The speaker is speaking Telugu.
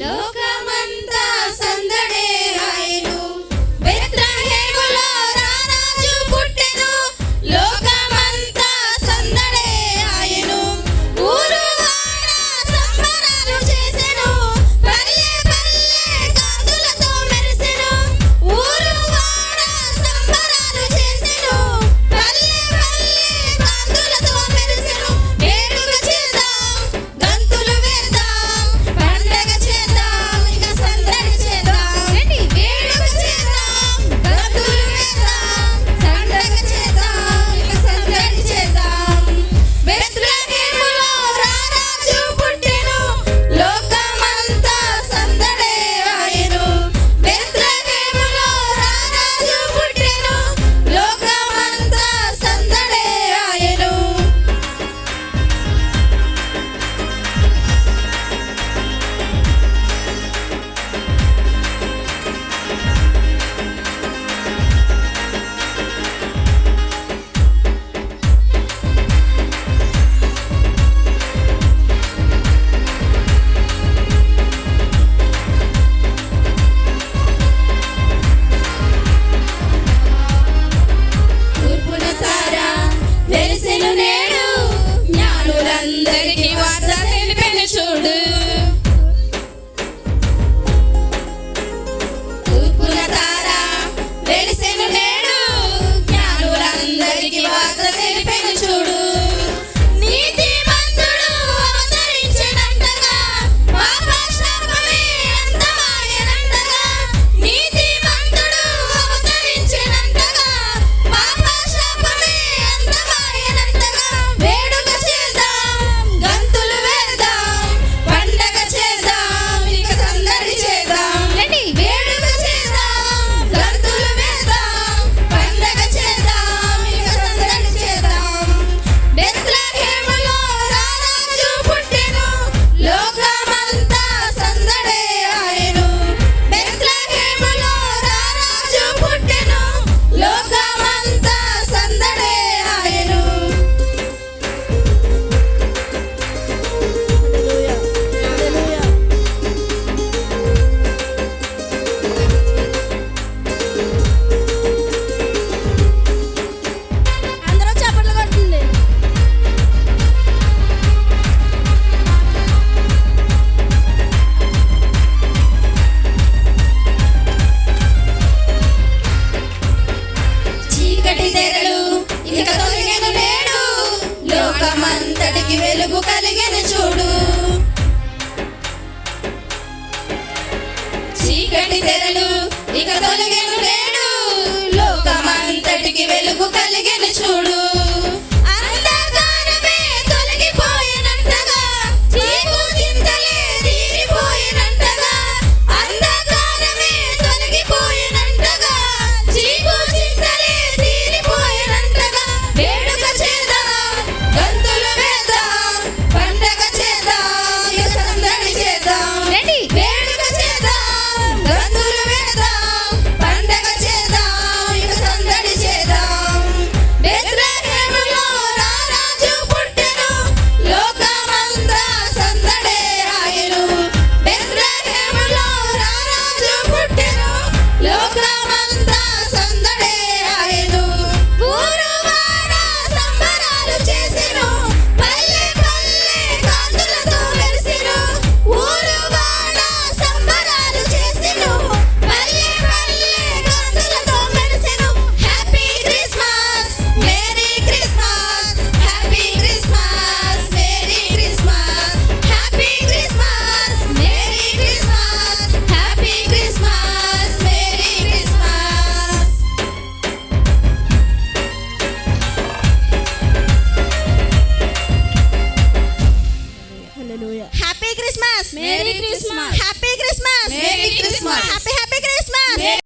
Loco. జలుబు కలిగెను చూడు. చీకటి తెరలు ఇక తొలగెను నేడు లోకమంతటికి వెలుగు Christmas.